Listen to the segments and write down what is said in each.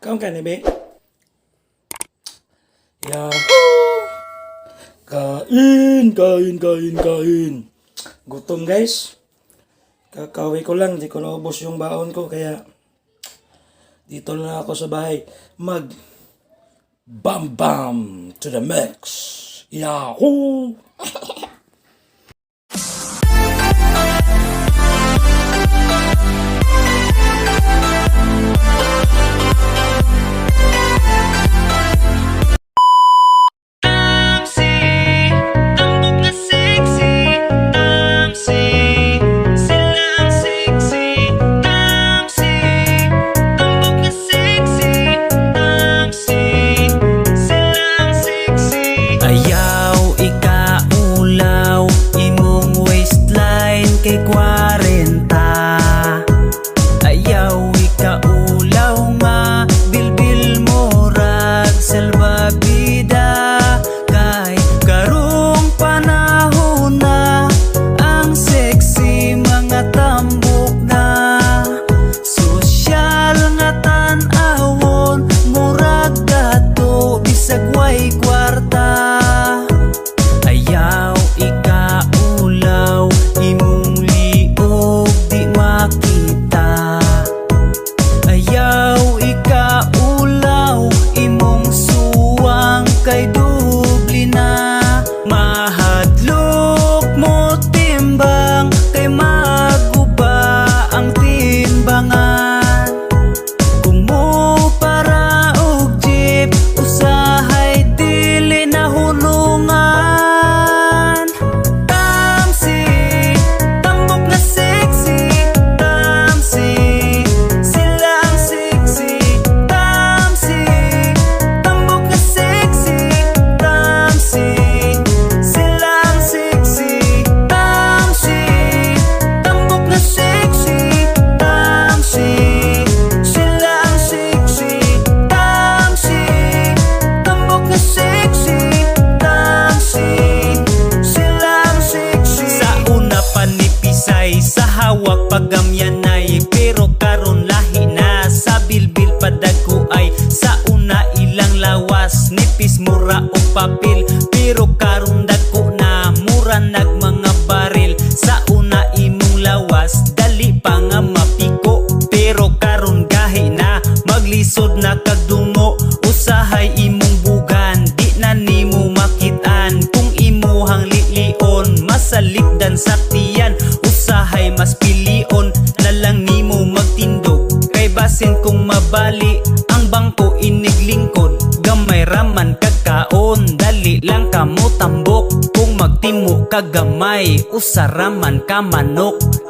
깜깜이배 Yahoo! Kain, kain, kain, kain. Gutom guys. Kakawi ko lang, di ko naubos yung baon ko kaya dito na ako sa bahay mag bam bam to the max. Yahoo! bali ang bangko iniglingkod. Gamay raman kagkaon dali lang kamo tambok. Kung magtimo ka gamay usaraman ka manok.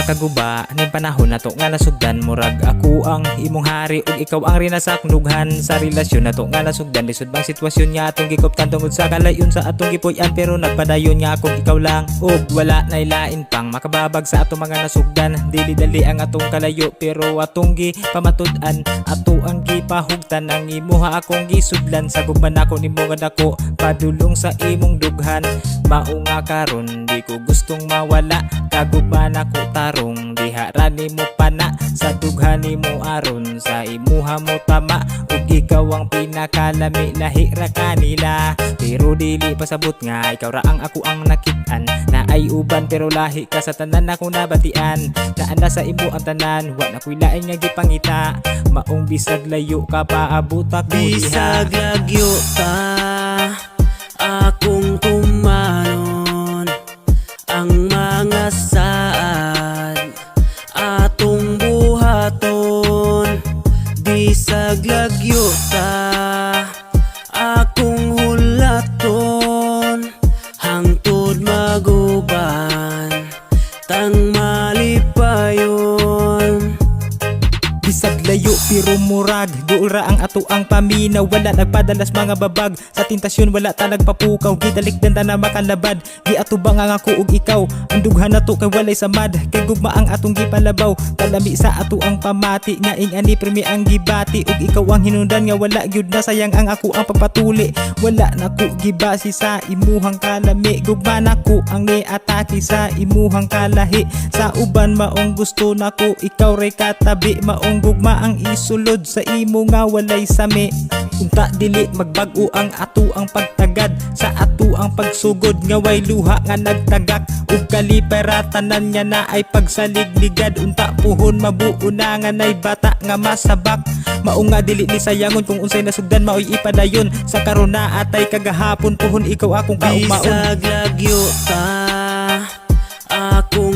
Makaguba ning panahon nato nga nasugdan. Murag ako ang imong hari ug ikaw ang rinasaknughan sa relasyon nato nga nasugdan. Lisod bang sitwasyon nga atong gikoptan tungod sa kalayon sa atong gipuy-an pero nagpadayon nga akong ikaw lang ug wala nay lain pang makababag sa atong mga nasugdan. Dili dali ang atong kalayo pero atong gi pamatud-an ato ang gipahugtan ang imuha akong gisudlan. Sa gugman ako nimo nga dako padulong sa imong dughan. Mao nga karon di ko gustong mawala. Kagugman ako tarong diha ra nimo pana sa dughan nimo aron sa imuha mo tama. Ug ikaw ang pinakalami lahi ra kanila pero dili pasabot nga ikaw ra ang ako ang nakitaan. Na ay uban pero lahi ka sa tanan ako nabatian naanda sa imo ang tanan wa na koy lain nga gipangita. Maong bisag layo ka paabutak mo diha. Bisag lagyo ta Akong Bisag lagyo ato ang paminaw Wala nagpadalas mga babag. Sa tentasyon wala ta nagpapukaw Gidalikdan ta na makalabad. Gi ato ba nga ako ug ikaw? Ang dughan na kay walay samad. Kay gugma ang atong gipalabaw. Talami sa ato ang pamati. Nga ing ani premi ang gibati. Ug ikaw ang hinundan nga wala gyud na sayang ang ako ang pagpatuli. Wala na ko gibasi sa imuhang kalami. Gugma na ko ang niatake sa imuhang kalahi. Sa uban maong gusto nako Ikaw ray katabi. Maong gugma ang isulod Sa imo nga walay sami. Unta dili magbago ang ato ang pagtagad. Sa ato ang pagsugod nga way luha nga nagtagak. Ug kalipera tanan niya na ay pagsaligligad Unta puhon mabuo na nga nay bata nga masabak. Mao nga dili ni sayangon kung unsay nasugdan maoy ipadayon. Sa karon atay kagahapon puhon ikaw akong kaugmaon. Bisag lagyo ta Akong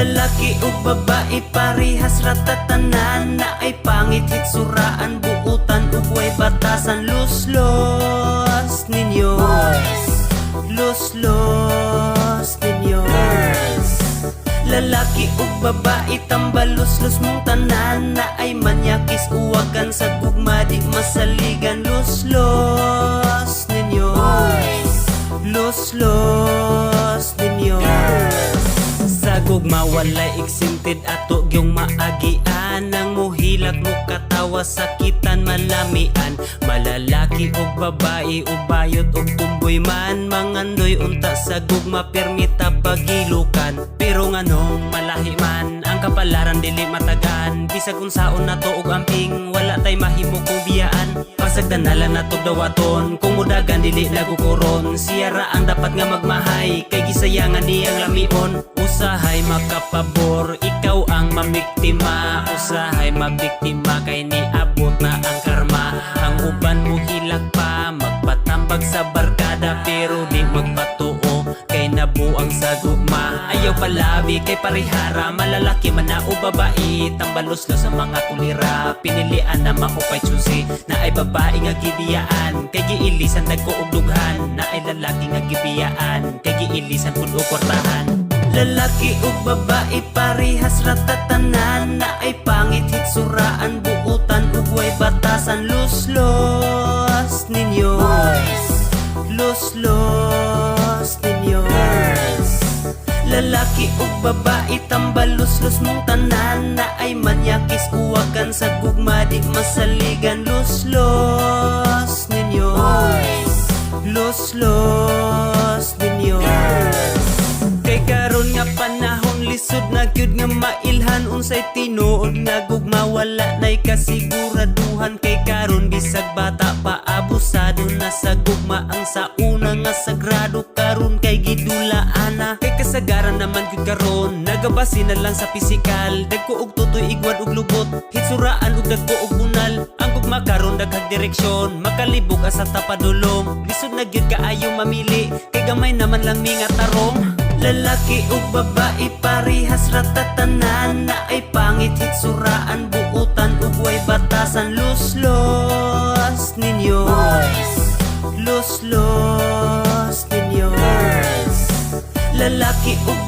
Lalaki o babae parehas ratatanan na ay pangit. Hitsuraan buutan ug way batasan. Luslos ninyo. Luslos ninyo. Lalaki ug babae tambaluslos mong tanan na ay manyakis. Uwagan sa gugma di masaligan. Luslos ninyo. Luslos sa gugma walay exempted ato gyung maagian. Nang muhilak mo katawa sakitan malamian. Malalaki ug babae ubayot ug tumboy man mangandoy unta sa gugma permita pagilukan. Pero nganong malahi man ang kapalaran dili matagan. Bisag unsaon nato ug amping wala pasagdanalan nato dawaton kung mudagan dili nagukuron siya ra ang dapat nga magmahay. Kay gisayangan niyang lamion. Usahay makapabor. Ikaw ang mamiktima usahay mabiktima. Kay niabot na ang karma. Ang uban mo hilak pa. Magpatambag sa barkada pero di magpatuo. Kay nabuang sa gugma ayaw palabi kay parihara Malalaki man na o babae. Tambalos lo sa mga kulira Pinilian na maupay chusi Na ay babae nga gibiyaan Kay giilisan nagkuugdughan Na ay lalaki nga gibiyaan Kay giilisan pud o kwartahan Lalaki ug babae parihas ratatanan. Na ay pangit hitsuraan buutan ug way batasan Luslos ninyo. Luslos Lalaki ug babae tambaluslos mong tanan Na ay manyakis. Uwagan sa gugma di masaligan. Luslos ninyo. Luslos ninyo. Kay karon nga panahon lisod na gyud nga mailhan. Unsay tinuod nga gugma wala nay kasiguraduhan. Kay karon bisag bata pa abusado na sa gugma. Ang sa una nga sagrado karon kay gidulaan na kay kasagaran naman gyud karon. Nagabasi na lang sa pisikal. Dagko og tutoy igwad og lubot. Hitsuraan og dagko og bunal. Ang gugma karon daghang direksyon. Makalibog asa tapadulong lisod na gyud kaayo mamili. Kay gamay naman lang mi nga tarong. Lalaki ug babae parihas ratatanan Na. Ay pangit hitsuraan buutan ug way batasan. Luslos ninyo. Luslos ninyo Lalaki ug